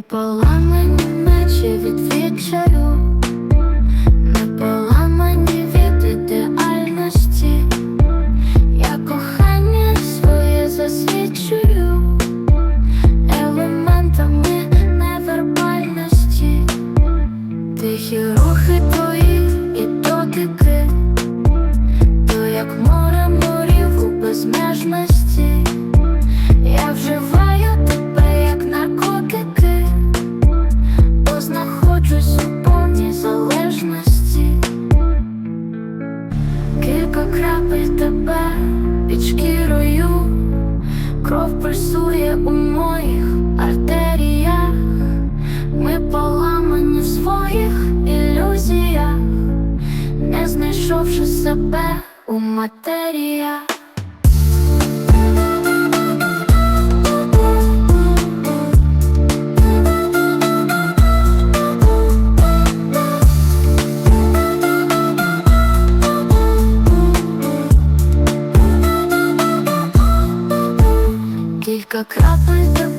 поламані мечі від відчаю, не поламані від ідеальності. Я кохання своє засвідчую елементами невербальності, тихі рухи твої і дотики, то як море морів у безмежності. Я вживаю тебе під шкірою, кров пульсує у моїх артеріях. Ми поламані в своїх ілюзіях, не знайшовши себе у матеріях. Несколько капель